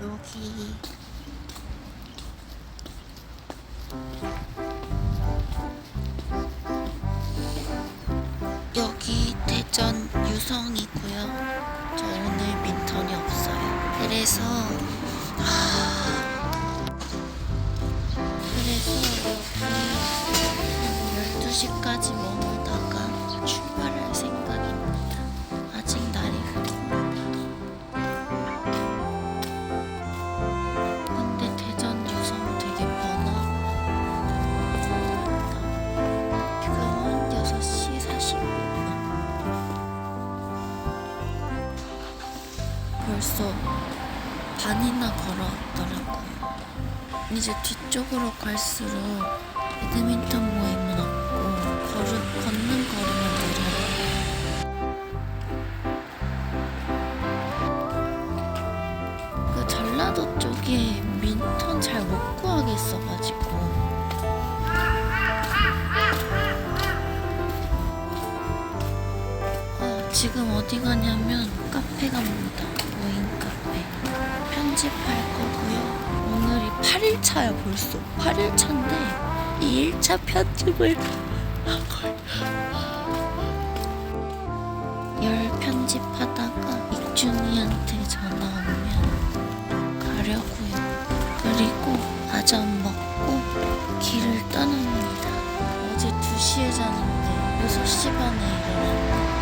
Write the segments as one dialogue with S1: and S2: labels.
S1: 여기 여기 대전 유성이고요. 저 오늘 민턴이 없어요. 그래서 하... 그래서 여기 12시까지 이제 뒤쪽으로 갈수록 배드민턴 모임은 없고 걸음, 걷는 거리만 늘어요. 그 전라도 쪽에 민턴 잘 못 구하겠어가지고 아, 지금 어디 가냐면 카페 차야 벌써. 8일차인데 이 1차 편집을 열 편집하다가 익준이한테 전화 오면 가려고요. 그리고 아점 먹고 길을 떠납니다. 어제 2시에 자는데 6시 반에 일어났는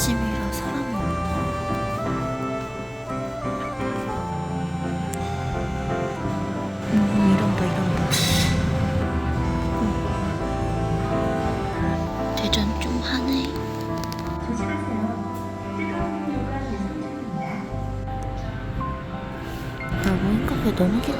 S1: 아침이라 사람이 없나? 음, 이런다, 이런다. 음. 대전 좀 하네. 야, 모임 카페 너무 깨끗하다.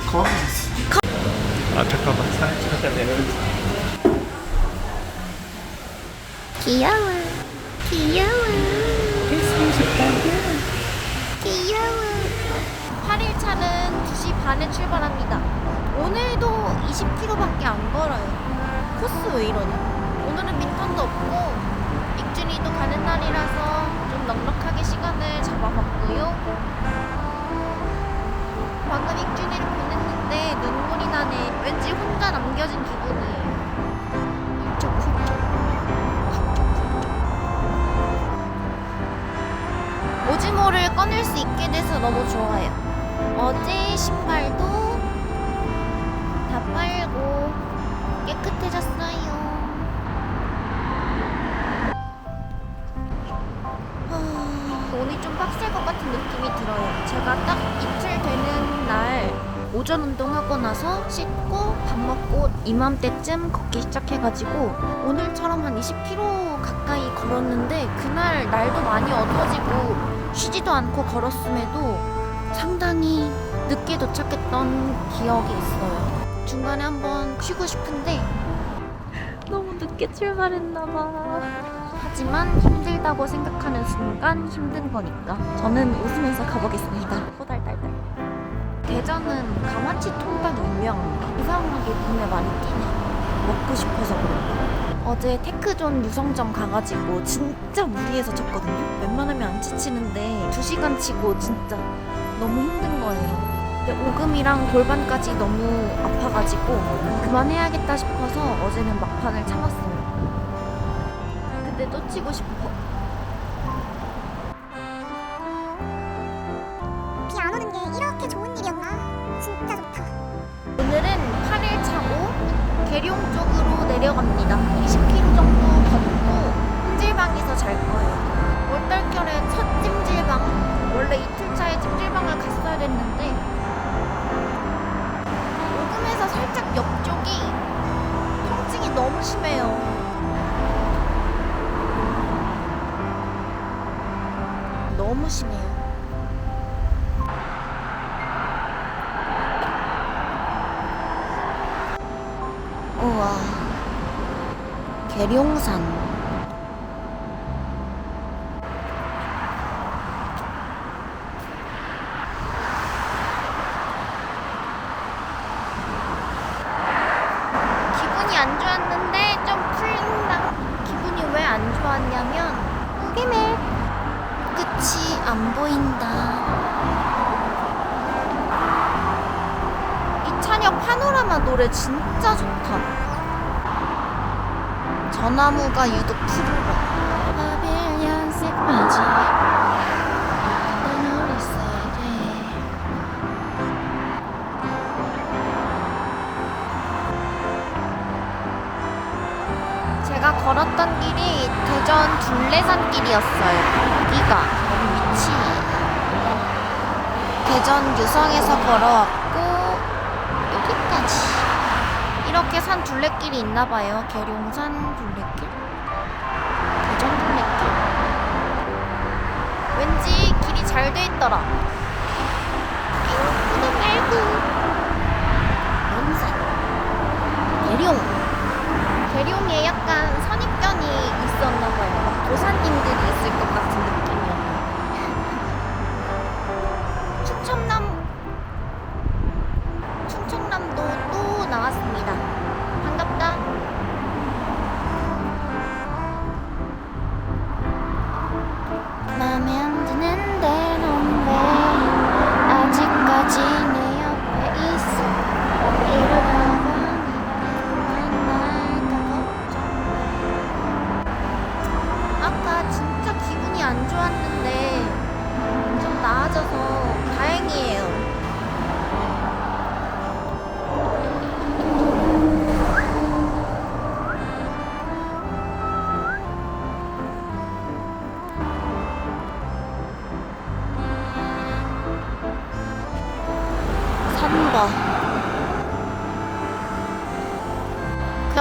S2: 거미 있어. 아 잠깐만 사진 찾아내는.
S1: 귀여워. 귀여워. 귀여워.
S3: 8일차는 2시 반에 출발합니다. 오늘도 20km밖에 안 걸어요. 코스 왜 이러냐? 오늘은 민턴도 없고 익준이도 가는 날이라서 좀 넉넉하게 시간을 잡아봤고요. 방금 익준이를 나네. 왠지 혼자 남겨진. 훌쩍훌쩍. 오징어를 꺼낼 수 있게 돼서 너무 좋아요. 어제 신발도 다 빨고 깨끗해졌어요. 오전 운동하고 나서 씻고 밥 먹고 이맘때쯤 걷기 시작해가지고 오늘처럼 한 20km 가까이 걸었는데 그날 날도 많이 어두워지고 쉬지도 않고 걸었음에도 상당히 늦게 도착했던 기억이 있어요. 중간에 한번 쉬고 싶은데 너무 늦게 출발했나봐. 하지만 힘들다고 생각하는 순간 힘든 거니까 저는 웃으면서 가보겠습니다. 대전은 가마치 통닭이 유명합니다. 이상하게 눈에 많이 띄네. 먹고 싶어서 그런가. 어제 테크존 유성점 가가지고 진짜 무리해서 쳤거든요. 웬만하면 안 지치는데 2시간 치고 진짜 너무 힘든 거예요. 근데 오금이랑 골반까지 너무 아파가지고 그만해야겠다 싶어서 어제는 막판을 참았어요. 근데 또 치고 싶어. 내려갑니다. 20km 정도 걷고 찜질방에서 잘 거예요. 월떨결에 계룡산. 기분이 안 좋았는데 좀 풀린다. 기분이 왜 안 좋았냐면 우기매 끝이 안 보인다. 이찬혁 파노라마 노래 진짜 좋다. 전나무가 유독
S1: 돼
S3: 제가 걸었던 길이 대전 둘레산 길이었어요. 여기가 여기 위치. 대전 유성에서 걸어왔고 여기까지. 이렇게 산 둘레길이 있나 봐요. 계룡산 둘레길. 대전 둘레길. 왠지 길이 잘 돼 있더라. 핑크도 말고. 연산. 계룡. 계룡에 약간 선입견이 있었나 봐요. 막 도사님들이 있을 것 같은 느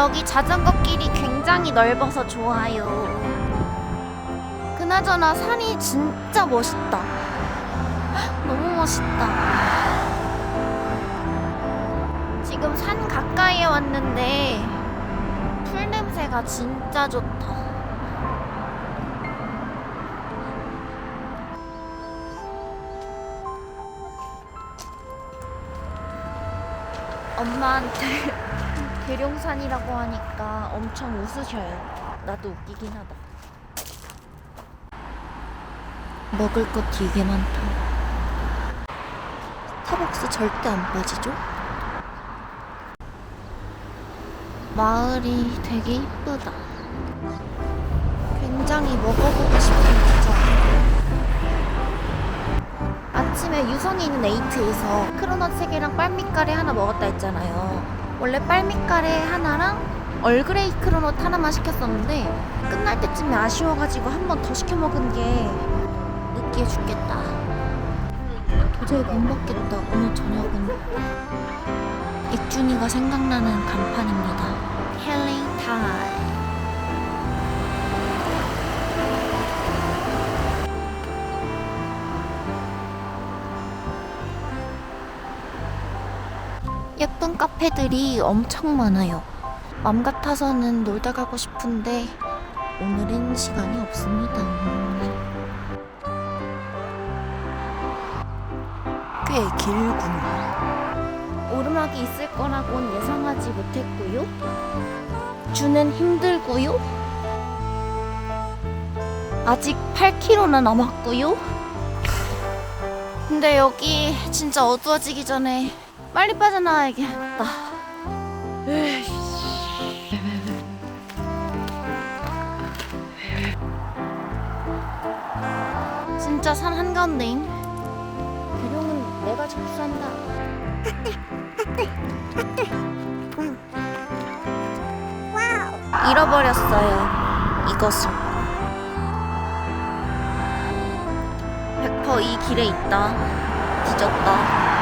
S3: 여기 자전거 길이 굉장히 넓어서 좋아요. 그나저나 산이 진짜 멋있다. 헉, 너무 멋있다. 지금 산 가까이에 왔는데 풀 냄새가 진짜 좋다. 엄마한테 계룡산이라고 하니까 엄청 웃으셔요. 나도 웃기긴 하다.
S1: 먹을 것 되게 많다 스타벅스 절대 안 빠지죠? 마을이 되게 이쁘다
S3: 굉장히 먹어보고 싶은 피자. 아침에 유성에 있는 에이트에서 크로넛 3개랑 빨미카레 하나 먹었다 했잖아요. 원래 빨미카레 하나랑 얼그레이 크로넛 하나만 시켰었는데 끝날 때쯤에 아쉬워가지고 한 번 더 시켜 먹은 게 느끼해 죽겠다.
S1: 도저히 못 먹겠다 오늘 저녁은. 익준이가 생각나는 간판입니다. 힐링 타임
S3: 예쁜 카페들이 엄청 많아요. 맘 같아서는 놀다 가고 싶은데 오늘은 시간이 없습니다. 꽤 길군요. 오르막이 있을 거라고는 예상하지 못했고요. 주는 힘들고요. 아직 8km나 남았고요. 근데 여기 진짜 어두워지기 전에 빨리 빠져나와야겠다. 진짜 산 한가운데임. 대룡은 내가 접수한다. 잃어버렸어요. 이것을. 100%이 길에 있다. 뒤졌다.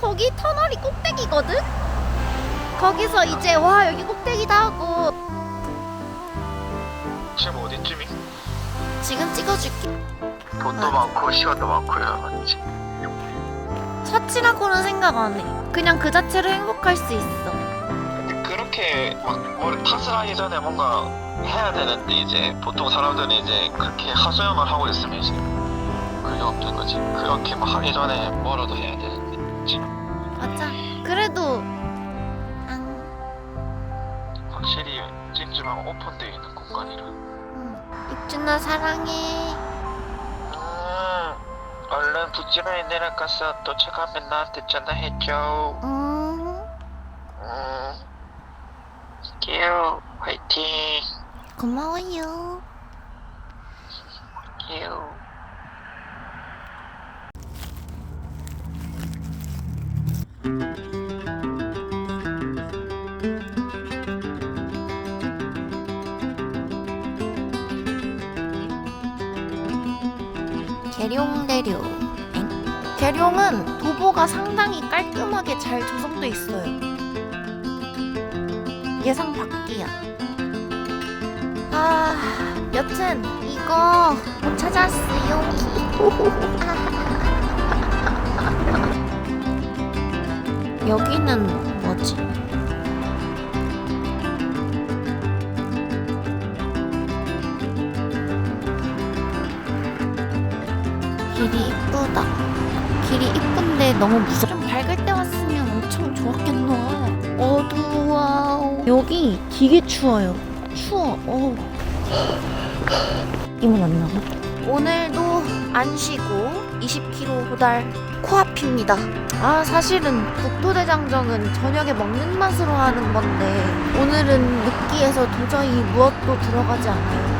S3: 거기 터널이 꼭대기거든? 거기서 이제 와 여기 꼭대기다 하고
S2: 지금 어디쯤이?
S3: 지금 찍어줄게.
S2: 돈도 많고 시간도 많고요 맞지?
S3: 사치라고는 생각 안 해. 그냥 그 자체로 행복할 수 있어.
S2: 근데 그렇게 막 머리 탓을 하기 전에 뭔가 해야 되는데 이제 보통 사람들은 이제 그렇게 하소연만 하고 있으면 이제 그게 없는 거지 그렇게 막 하기 전에 뭐라도 해야 되 오픈되어 있는 공간이라
S3: 응. 입준아 사랑해.
S2: 음, 얼른 부지런히 내려가서 도착하면 나한테 전화해줘
S3: 응.
S2: 음, 끼우 화이팅
S3: 고마워요.
S2: 끼우
S3: 계룡대교. 엥? 계룡은 도보가 상당히 깔끔하게 잘 조성돼 있어요. 예상 밖이야. 아, 여튼 이거 못 찾았어요. 여기는 뭐지? 너무 무섭. 좀 밝을 때 왔으면 엄청 좋았겠노. 어두워. 여기 되게 추워요. 추워. 어. 이문 안 나가? 오늘도 안 쉬고 20km 도달 코앞입니다. 아 사실은 국토대장정은 저녁에 먹는 맛으로 하는 건데 오늘은 느끼해서 도저히 무엇도 들어가지 않아요.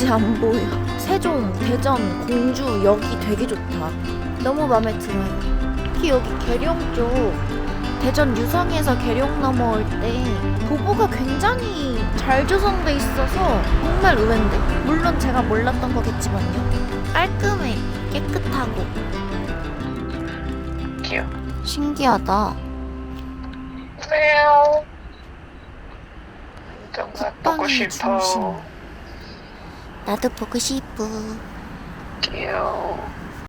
S3: 이제 안 보여. 세종, 대전, 공주 여기 되게 좋다. 너무 마음에 들어요. 특히 여기 계룡 쪽 대전 유성에서 계룡 넘어올 때 도보가 굉장히 잘 조성돼 있어서 정말 의외인데 물론 제가 몰랐던 거겠지만요. 깔끔해, 깨끗하고
S2: 끼우
S3: 신기하다.
S2: 왜요?
S3: 국방의 중심. 나도 보고 싶어.
S2: 끼우